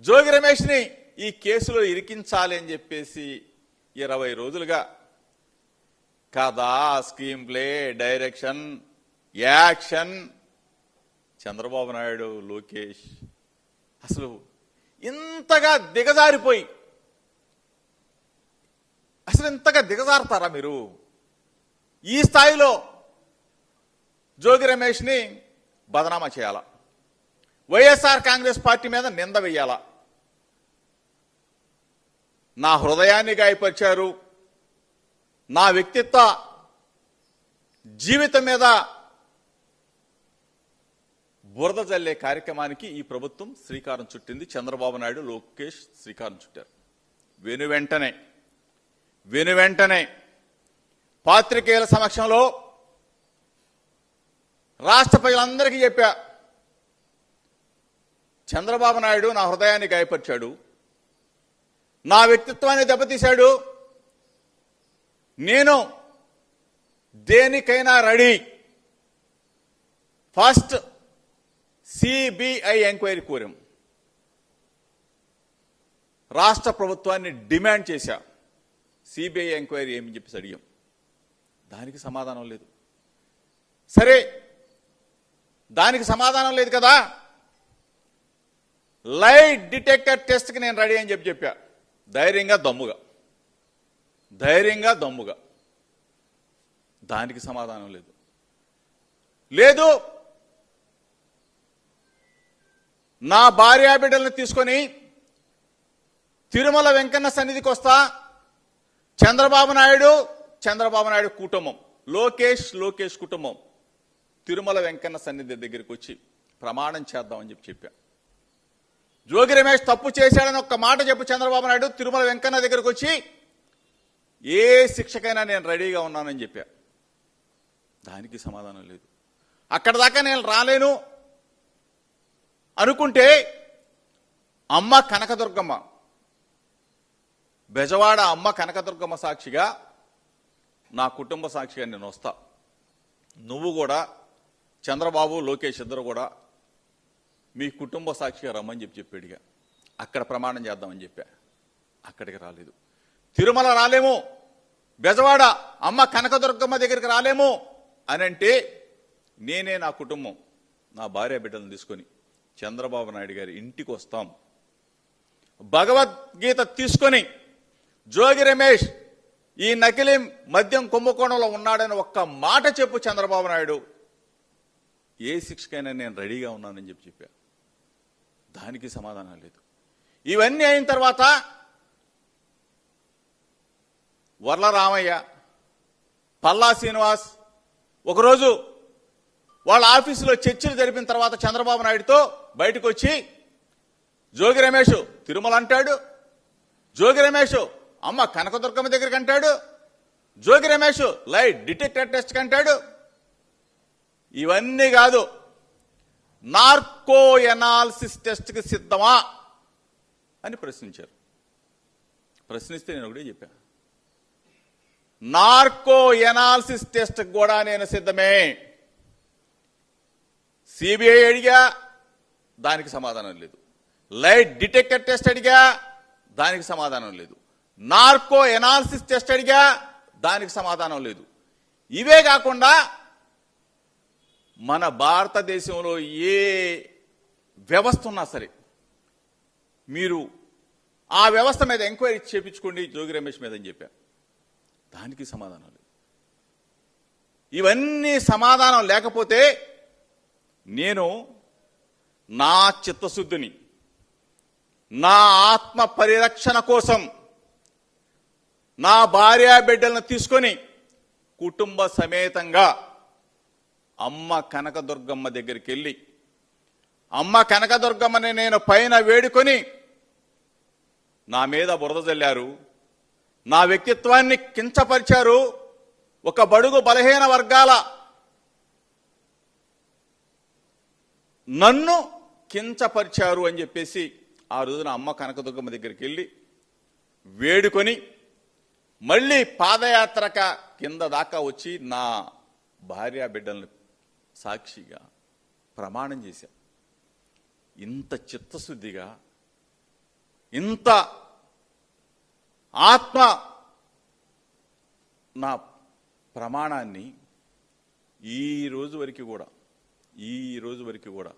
జోగి రమేష్ని ఈ కేసులో ఇరికించాలి అని చెప్పేసి ఇరవై రోజులుగా కథ screen play direction action. Chandrababu Naidu Lokesh. అసలు ఇంతగా దిగజారిపోయి అసలు ఇంతగా దిగజారుతారా మీరు? ఈ స్థాయిలో జోగి రమేష్ని బదనామా చేయాలా? వైఎస్ఆర్ కాంగ్రెస్ పార్టీ మీద నింద వేయాలా? నా హృదయాన్ని గాయపరిచారు. నా వ్యక్తిత్వ జీవితం మీద బురద జల్లే కార్యక్రమానికి ఈ ప్రభుత్వం శ్రీకారం చుట్టింది. చంద్రబాబు నాయుడు లోకేష్ శ్రీకారం చుట్టారు. వెను వెంటనే వెను వెంటనే పాత్రికేయుల సమక్షంలో రాష్ట్ర ప్రజలందరికీ చెప్పా చంద్రబాబు నాయుడు నా హృదయాన్ని గాయపరిచాడు. నా వ్యక్తిత్వాన్ని దెబ్బతీశాడు. నేను దేనికైనా రెడీ. ఫస్ట్ సిబిఐ ఎంక్వైరీ కోరాం. రాష్ట్ర ప్రభుత్వాన్ని డిమాండ్ చేశా. సిబిఐ ఎంక్వైరీ ఏమని చెప్పేసి అడిగాం. దానికి సమాధానం లేదు. సరే దానికి సమాధానం లేదు కదా? లైట్ డిటెక్టర్ టెస్ట్కి నేను రెడీ అని చెప్పి చెప్పా. ధైర్యంగా దమ్ముగా. ధైర్యంగా దమ్ముగా. దానికి సమాధానం లేదు. లేదు నా భార్యా బిడ్డలను తీసుకొని తిరుమల వెంకన్న సన్నిధికి వస్తా. చంద్రబాబు నాయుడు చంద్రబాబు నాయుడు కుటుంబం. లోకేష్ లోకేష్ కుటుంబం. తిరుమల వెంకన్న సన్నిధి దగ్గరికి వచ్చి ప్రమాణం చేద్దామని చెప్పి చెప్పా. జోగి రమేష్ తప్పు చేశాడని ఒక్క మాట చెప్పు చంద్రబాబు నాయుడు తిరుమల వెంకన్న దగ్గరికి వచ్చి ఏ శిక్షకైనా నేను రెడీగా ఉన్నానని చెప్పా. దానికి సమాధానం లేదు. అక్కడ దాకా నేను రాలేను. అనుకుంటే అమ్మ కనకదుర్గమ్మ బెజవాడ అమ్మ కనకదుర్గమ్మ సాక్షిగా నా కుటుంబ సాక్షిగా నేను వస్తా. నువ్వు కూడా చంద్రబాబు లోకేష్ ఇద్దరు కూడా మీ కుటుంబ సాక్షిగా రమ్మని చెప్పి చెప్పాడుగా అక్కడ ప్రమాణం చేద్దామని చెప్పా. అక్కడికి రాలేదు. తిరుమల రాలేము. బెజవాడ అమ్మ కనకదుర్గమ్మ దగ్గరికి రాలేము. అని అంటే నేనే నా కుటుంబం నా భార్య బిడ్డలను తీసుకొని చంద్రబాబు నాయుడు గారి ఇంటికి వస్తాం. భగవద్గీత తీసుకొని జోగి రమేష్ ఈ నకిలీ మద్యం కుంభకోణంలో ఉన్నాడని ఒక్క మాట చెప్పు చంద్రబాబు నాయుడు. ఏ శిక్షకైనా నేను రెడీగా ఉన్నానని చెప్పి చెప్పా. దానికి సమాధానం లేదు. ఇవన్నీ అయిన తర్వాత వర్ల రామయ్య పల్లా శ్రీనివాస్ ఒకరోజు వాళ్ళ ఆఫీసులో చర్చలు జరిపిన తర్వాత చంద్రబాబు నాయుడుతో బయటకు వచ్చి జోగి రమేష్ తిరుమల అంటాడు. జోగి రమేష్ అమ్మ కనకదుర్గమ్మ దగ్గరికి అంటాడు. Jogi Ramesh light detector test అంటాడు. ఇవన్నీ కాదు నార్కో ఎనాలిసిస్ టెస్ట్కి సిద్ధమా? అని ప్రశ్నించారు. ప్రశ్నిస్తే నేను ఒకటే చెప్పా నార్కో ఎనాలిసిస్ టెస్ట్ కూడా నేను సిద్ధమే. సిబిఐ అడిగా దానికి సమాధానం లేదు. లైట్ డిటెక్టర్ టెస్ట్ అడిగా దానికి సమాధానం లేదు. నార్కో ఎనాలిసిస్ టెస్ట్ అడిగా దానికి సమాధానం లేదు. ఇవే కాకుండా మన భారతదేశంలో ఏ వ్యవస్థ ఉన్నా సరే మీరు ఆ వ్యవస్థ మీద ఎంక్వైరీ చేపించుకోండి జోగి రమేష్ మీద అని చెప్పా. దానికి సమాధానం లేదు. ఇవన్నీ సమాధానం లేకపోతే నేను నా చిత్తశుద్ధిని నా ఆత్మ పరిరక్షణ కోసం నా భార్యా బిడ్డలను తీసుకొని కుటుంబ సమేతంగా అమ్మ కనకదుర్గమ్మ దగ్గరికి వెళ్ళి అమ్మ కనకదుర్గమ్మని నేను పైన వేడుకొని నా మీద బురద చల్లారు నా వ్యక్తిత్వాన్ని కించపరిచారు ఒక బడుగు బలహీన వర్గాల నన్ను కించపరిచారు అని చెప్పేసి ఆ రోజున అమ్మ కనకదుర్గమ్మ దగ్గరికి వెళ్ళి వేడుకొని మళ్ళీ పాదయాత్రక కింద దాకా వచ్చి నా భార్య బిడ్డలను సాక్షిగా ప్రమాణం చేశా. ఇంత చిత్తశుద్ధిగా ఇంత ఆత్మ నా ప్రమాణాన్ని ఈ రోజు వరకు కూడా ఈ రోజు వరకు కూడా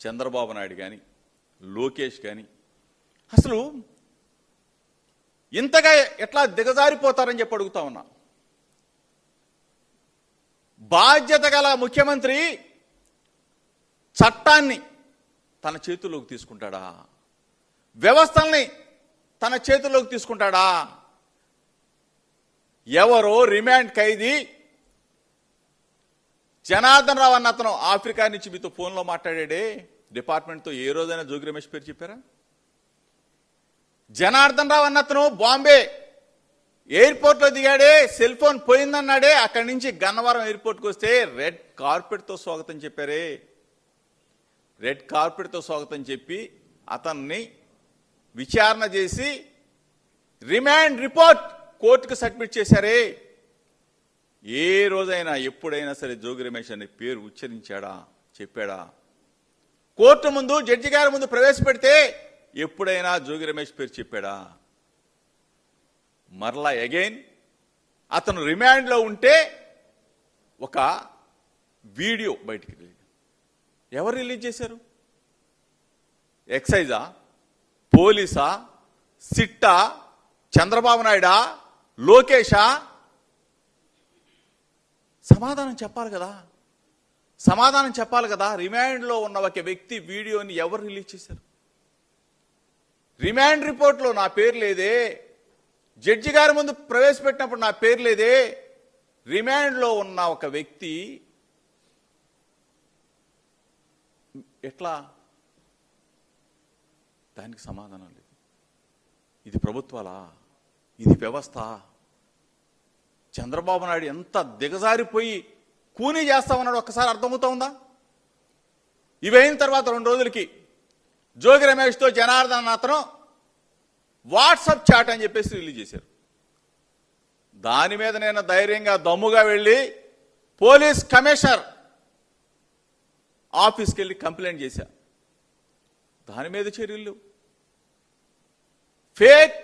చంద్రబాబు నాయుడు కానీ లోకేష్ కానీ అసలు ఇంతగా ఎట్లా దిగజారిపోతారని చెప్పి అడుగుతా ఉన్నా. బాధ్యత గల ముఖ్యమంత్రి చట్టాన్ని తన చేతుల్లోకి తీసుకుంటాడా? వ్యవస్థల్ని తన చేతుల్లోకి తీసుకుంటాడా? ఎవరో రిమాండ్ ఖైదీ జనార్దన్ రావు అన్న అతను ఆఫ్రికా నుంచి మీతో ఫోన్లో మాట్లాడాడే. డిపార్ట్మెంట్తో ఏ రోజైనా జోగి రమేష్ పేరు చెప్పారా? జనార్దన్ రావు అన్న అతను బాంబే ఎయిర్పోర్ట్లో దిగాడే సెల్ ఫోన్ పోయిందన్నాడే అక్కడి నుంచి గన్నవరం ఎయిర్పోర్ట్కు వస్తే రెడ్ కార్పెట్తో స్వాగతం చెప్పారే. రెడ్ కార్పెట్తో స్వాగతం చెప్పి అతన్ని విచారణ చేసి రిమాండ్ రిపోర్ట్ కోర్టుకు సబ్మిట్ చేశారే. ఏ రోజైనా ఎప్పుడైనా సరే జోగి రమేష్ అనే పేరు ఉచ్చరించాడా చెప్పాడా? కోర్టు ముందు జడ్జి గారి ముందు ప్రవేశపెడితే ఎప్పుడైనా జోగి రమేష్ పేరు చెప్పాడా? మరలా అగైన్ అతను రిమాండ్లో ఉంటే ఒక వీడియో బయటికి రిలీజ్ ఎవరు రిలీజ్ చేశారు? ఎక్సైజా పోలీసా సిట్టా చంద్రబాబు నాయుడా లోకేషా సమాధానం చెప్పాలి కదా. సమాధానం చెప్పాలి కదా. రిమాండ్లో ఉన్న ఒక వ్యక్తి వీడియోని ఎవరు రిలీజ్ చేశారు? రిమాండ్ రిపోర్ట్లో నా పేరు లేదే. జడ్జి గారి ముందు ప్రవేశపెట్టినప్పుడు నా పేరు లేదే. రిమాండ్లో ఉన్న ఒక వ్యక్తి ఎట్లా? దానికి సమాధానం లేదు. ఇది ప్రభుత్వాలా? ఇది వ్యవస్థ? చంద్రబాబు నాయుడు ఎంత దిగజారిపోయి కూనీ చేస్తామన్నాడు? ఒక్కసారి అర్థమవుతా ఉందా? ఇవైన తర్వాత రెండు రోజులకి జోగి రమేష్తో జనార్దన్ అతను వాట్సాప్ చాట్ అని చెప్పేసి రిలీజ్ చేశారు. దాని మీద నేను ధైర్యంగా దమ్ముగా వెళ్ళి పోలీస్ కమిషనర్ ఆఫీస్కి వెళ్ళి కంప్లైంట్ చేశా. దాని మీద చర్యలు ఫేక్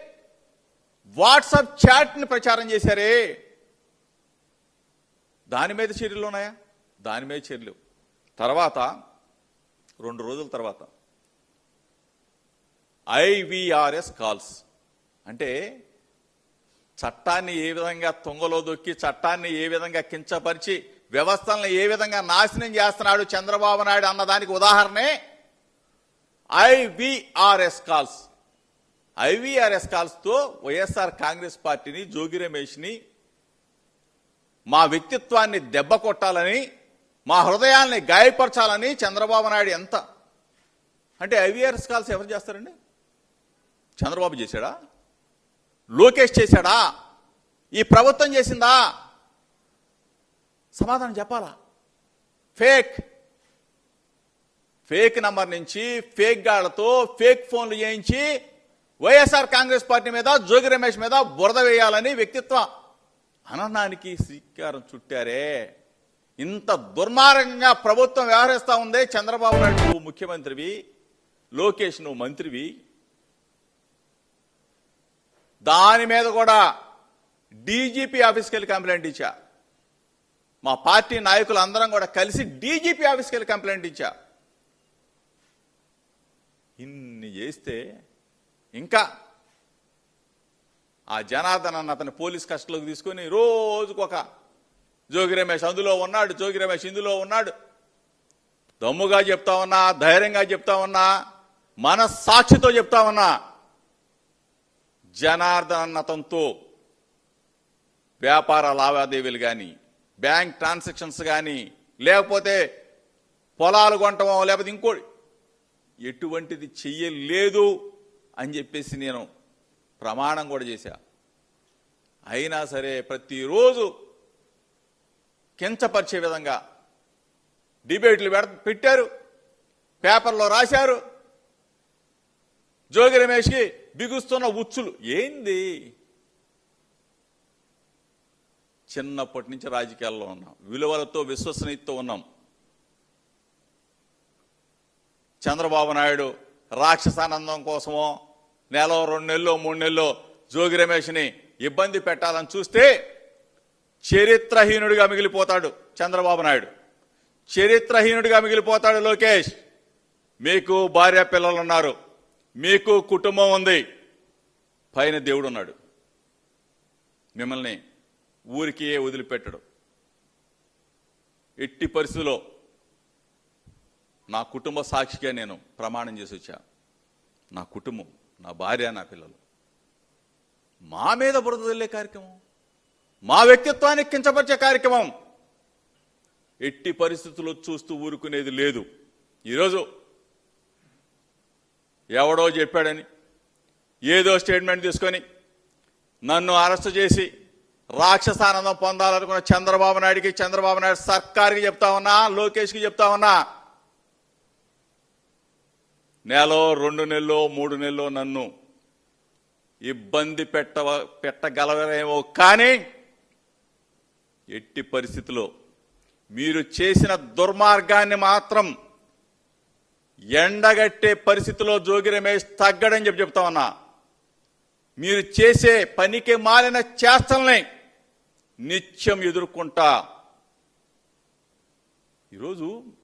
వాట్సాప్ చాట్ని ప్రచారం చేశారే. దాని మీద చర్యలు ఉన్నాయా? దాని మీద చర్యలు తర్వాత రెండు రోజుల తర్వాత ఐవీఆర్ఎస్ కాల్స్. అంటే చట్టాన్ని ఏ విధంగా తుంగలో దొక్కి చట్టాన్ని ఏ విధంగా కించపరిచి వ్యవస్థలను ఏ విధంగా నాశనం చేస్తున్నాడు చంద్రబాబు నాయుడు అన్నదానికి ఉదాహరణే ఐవీఆర్ఎస్ కాల్స్. ఐవీఆర్ఎస్ కాల్స్తో వైఎస్ఆర్ కాంగ్రెస్ పార్టీని జోగి రమేష్ని మా వ్యక్తిత్వాన్ని దెబ్బ కొట్టాలని మా హృదయాల్ని గాయపరచాలని చంద్రబాబు నాయుడు ఎంత? అంటే ఐవీఆర్ఎస్ కాల్స్ ఎవరు చేస్తారండి? చంద్రబాబు చేశాడా? లోకేష్ చేశాడా? ఈ ప్రభుత్వం చేసిందా? సమాధానం చెప్పాలా? ఫేక్. ఫేక్ నంబర్ నుంచి ఫేక్ గాళ్ళతో ఫేక్ ఫోన్లు చేయించి వైఎస్ఆర్ కాంగ్రెస్ పార్టీ మీద జోగి రమేష్ మీద బురద వేయాలని వ్యక్తిత్వ అననానికి శ్రీకారం చుట్టారే. ఇంత దుర్మార్గంగా ప్రభుత్వం వ్యవహరిస్తూ ఉందే చంద్రబాబు నాయుడు ముఖ్యమంత్రివి లోకేష్ నువ్వు మంత్రివి. దాని మీద కూడా డీజీపీ ఆఫీస్కి వెళ్ళి కంప్లైంట్ ఇచ్చా. మా పార్టీ నాయకులు అందరం కూడా కలిసి డీజీపీ ఆఫీస్కి వెళ్ళి కంప్లైంట్ ఇచ్చా. ఇన్ని చేస్తే ఇంకా ఆ జనార్దన్ అన్న అతని పోలీస్ కస్టడీలోకి తీసుకొని రోజుకు ఒక జోగి రమేష్ అందులో ఉన్నాడు జోగి రమేష్ ఇందులో ఉన్నాడు. దమ్ముగా చెప్తా ఉన్నా ధైర్యంగా చెప్తా ఉన్నా మనస్సాక్షితో చెప్తా ఉన్నా జనార్దనతంతో వ్యాపార లావాదేవీలు కానీ బ్యాంక్ ట్రాన్సాక్షన్స్ కానీ లేకపోతే పొలాలు కొనటమో లేకపోతే ఇంకోటి ఎటువంటిది చెయ్యలేదు అని చెప్పేసి నేను ప్రమాణం కూడా చేశా. అయినా సరే ప్రతిరోజు కించపరిచే విధంగా డిబేట్లు పెట్టారు. పేపర్లో రాశారు. జోగి రమేష్కి బిగుస్తున్న ఉచ్చులు. ఏంది? చిన్నప్పటి నుంచి రాజకీయాల్లో ఉన్నాం. విలువలతో విశ్వసనీయతతో ఉన్నాం. చంద్రబాబు నాయుడు రాక్షసానందం కోసమో నెల రెండు నెలలో మూడు నెలలో జోగి రమేష్ని ఇబ్బంది పెట్టాలని చూస్తే చరిత్రహీనుడిగా మిగిలిపోతాడు చంద్రబాబు నాయుడు. చరిత్రహీనుడిగా మిగిలిపోతాడు లోకేష్. మీకు భార్య పిల్లలు ఉన్నారు మీకు కుటుంబం ఉంది. పైన దేవుడు ఉన్నాడు. మిమ్మల్ని ఊరికి వదిలిపెట్టడు. ఎట్టి పరిస్థితిలో నా కుటుంబ సాక్షిగా నేను ప్రమాణం చేసి వచ్చా. నా కుటుంబం నా భార్య నా పిల్లలు. మా మీద బురద వెళ్ళే కార్యక్రమం. మా వ్యక్తిత్వాన్ని కించపరిచే కార్యక్రమం. ఎట్టి పరిస్థితుల్లో చూస్తూ ఊరుకునేది లేదు. ఈరోజు ఎవడో చెప్పాడని ఏదో స్టేట్మెంట్ తీసుకొని నన్ను అరెస్ట్ చేసి రాక్షసానందం పొందాలనుకున్న చంద్రబాబు నాయుడికి చంద్రబాబు నాయుడు సర్కార్కి చెప్తా ఉన్నా లోకేష్కి చెప్తా ఉన్నా నెల రెండు నెలలో మూడు నెలలో నన్ను ఇబ్బంది పెట్ట పెట్టగలరేమో కానీ ఎట్టి పరిస్థితిలో మీరు చేసిన దుర్మార్గాన్ని మాత్రం ఎండగట్టే పరిస్థితిలో జోగి రమేష్ తగ్గడని చెప్పి చెప్తా ఉన్నా. మీరు చేసే పనికి మాలిన చేష్టల్ని నిత్యం ఎదుర్కొంటా. ఈరోజు